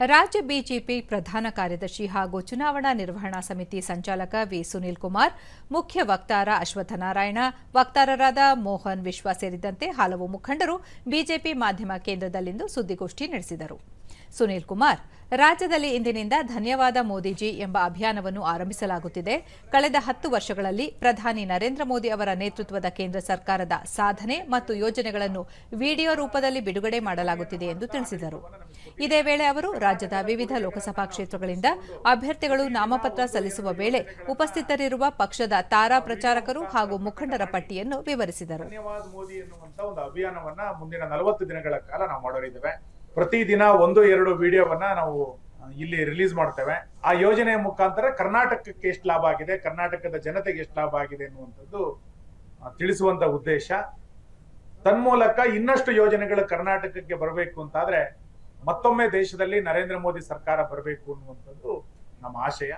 ರಾಜ್ಯ ಬಿಜೆಪಿ ಪ್ರಧಾನ ಕಾರ್ಯದರ್ಶಿ ಹಾಗೂ ಚುನಾವಣಾ ನಿರ್ವಹಣಾ ಸಮಿತಿ ಸಂಚಾಲಕ ವಿ ಸುನೀಲ್ ಕುಮಾರ್, ಮುಖ್ಯ ವಕ್ತಾರ ಅಶ್ವತ್ಥನಾರಾಯಣ, ವಕ್ತಾರರಾದ ಮೋಹನ್ ವಿಶ್ವ ಸೇರಿದಂತೆ ಹಲವು ಮುಖಂಡರು ಬಿಜೆಪಿ ಮಾಧ್ಯಮ ಕೇಂದ್ರದಲ್ಲಿಂದು ಸುದ್ದಿಗೋಷ್ಠಿ ನಡೆಸಿದರು. ಸುನೀಲ್ ಕುಮಾರ್, ರಾಜ್ಯದಲ್ಲಿ ಇಂದಿನಿಂದ ಧನ್ಯವಾದ ಮೋದಿಜಿ ಎಂಬ ಅಭಿಯಾನವನ್ನು ಆರಂಭಿಸಲಾಗುತ್ತಿದೆ. ಕಳೆದ ಹತ್ತು ವರ್ಷಗಳಲ್ಲಿ ಪ್ರಧಾನಿ ನರೇಂದ್ರ ಮೋದಿ ಅವರ ನೇತೃತ್ವದ ಕೇಂದ್ರ ಸರ್ಕಾರದ ಸಾಧನೆ ಮತ್ತು ಯೋಜನೆಗಳನ್ನು ವಿಡಿಯೋ ರೂಪದಲ್ಲಿ ಬಿಡುಗಡೆ ಮಾಡಲಾಗುತ್ತಿದೆ ಎಂದು ತಿಳಿಸಿದರು. ಇದೇ ವೇಳೆ ಅವರು ರಾಜ್ಯದ ವಿವಿಧ ಲೋಕಸಭಾ ಕ್ಷೇತ್ರಗಳಿಂದ ಅಭ್ಯರ್ಥಿಗಳು ನಾಮಪತ್ರ ಸಲ್ಲಿಸುವ ವೇಳೆ ಉಪಸ್ಥಿತರಿರುವ ಪಕ್ಷದ ತಾರಾ ಪ್ರಚಾರಕರು ಹಾಗೂ ಮುಖಂಡರ ಪಟ್ಟಿಯನ್ನು ವಿವರಿಸಿದರು. ಪ್ರತಿದಿನ ಒಂದು, ಎರಡು ವಿಡಿಯೋವನ್ನ ನಾವು ಇಲ್ಲಿ ರಿಲೀಸ್ ಮಾಡ್ತೇವೆ. ಆ ಯೋಜನೆಯ ಮುಖಾಂತರ ಕರ್ನಾಟಕಕ್ಕೆ ಎಷ್ಟು ಲಾಭ ಆಗಿದೆ, ಕರ್ನಾಟಕದ ಜನತೆಗೆ ಎಷ್ಟು ಲಾಭ ಆಗಿದೆ ಅನ್ನುವಂಥದ್ದು ತಿಳಿಸುವಂತ ಉದ್ದೇಶ. ತನ್ಮೂಲಕ ಇನ್ನಷ್ಟು ಯೋಜನೆಗಳು ಕರ್ನಾಟಕಕ್ಕೆ ಬರಬೇಕು ಅಂತಾದ್ರೆ ಮತ್ತೊಮ್ಮೆ ದೇಶದಲ್ಲಿ ನರೇಂದ್ರ ಮೋದಿ ಸರ್ಕಾರ ಬರಬೇಕು ಅನ್ನುವಂಥದ್ದು ನಮ್ಮ ಆಶಯ.